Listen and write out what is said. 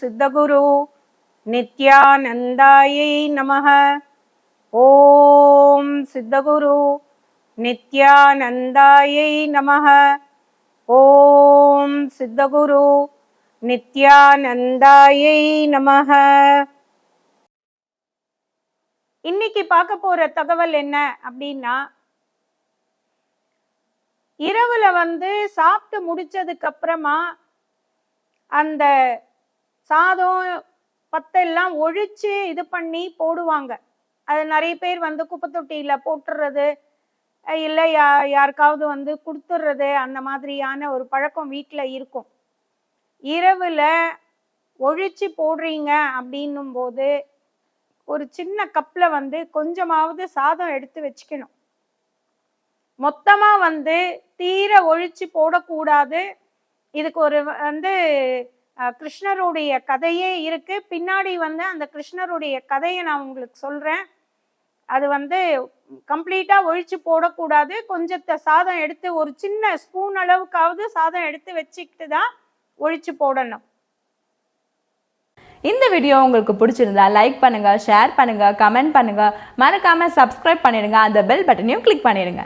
சித்தகுரு நித்யானந்தாயை நமக. ஓம் சித்தகுரு நித்யானந்தாயை நமக. ஓம் சித்தகுரு நித்யானந்தாயை நமக. இன்னைக்கு பார்க்க போற தகவல் என்ன அப்படின்னா இரவுல வந்து சாப்பிட்டு முடிச்சதுக்கு அப்புறமா அந்த சாதம் பத்தெல்லாம் ஒழிச்சு இது பண்ணி போடுவாங்க. அது நிறைய பேர் வந்து குப்பை தொட்டியில போட்டுறது இல்லை யா யாருக்காவது வந்து கொடுத்துட்றது அந்த மாதிரியான ஒரு பழக்கம் வீட்டில் இருக்கும். இரவில் ஒழிச்சு போடுறீங்க அப்படின்னும் போது ஒரு சின்ன கப்பில் வந்து கொஞ்சமாவது சாதம் எடுத்து வச்சுக்கணும். மொத்தமாக வந்து தீர ஒழிச்சு போடக்கூடாது. இதுக்கு ஒரு வந்து கிருஷ்ணருடைய கதையே இருக்கு. பின்னாடி வந்து அந்த கிருஷ்ணருடைய கதையை நான் உங்களுக்கு சொல்றேன். அது வந்து கம்ப்ளீட்டா ஒழிச்சு போடக்கூடாது. கொஞ்சத்தை சாதம் எடுத்து ஒரு சின்ன ஸ்பூன் அளவுக்காவது சாதம் எடுத்து வச்சுக்கிட்டு தான் ஒழிச்சு போடணும். இந்த வீடியோ உங்களுக்கு பிடிச்சிருந்தா லைக் பண்ணுங்க ஷேர் பண்ணுங்க கமெண்ட் பண்ணுங்க. மறக்காம சப்ஸ்கிரைப் பண்ணிடுங்க. அந்த பெல் பட்டனையும் கிளிக் பண்ணிடுங்க.